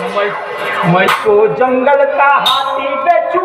मैं, तो जंगल का हाथी बेचू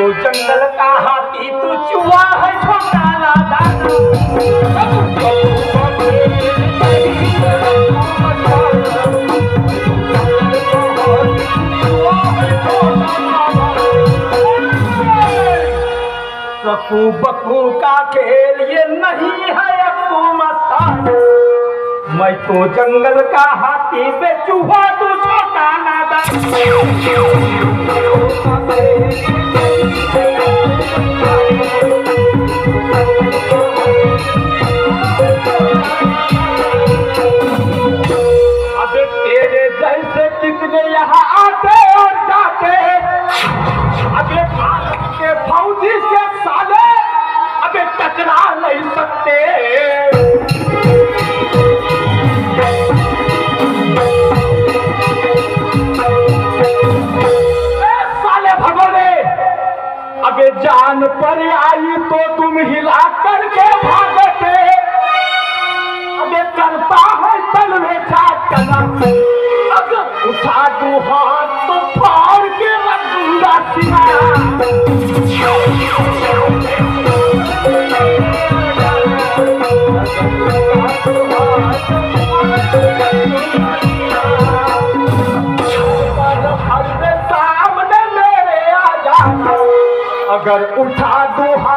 जंगल खां हाथी तूंकू बकू का खे है अपू मथा मैं तो जंगल का हाथी बेचू तू छोटा नादा पर आई तो तुम हिला करके भाग अगर उठा दूहा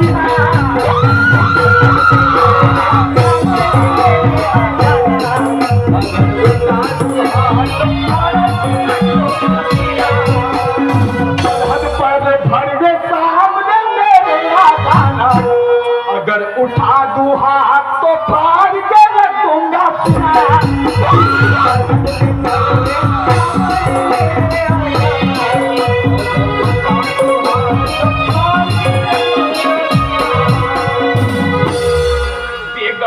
Thank you.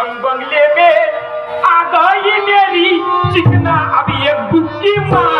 रंग बंगले में आ गई मेरी चिकना अब ये बुक्की मार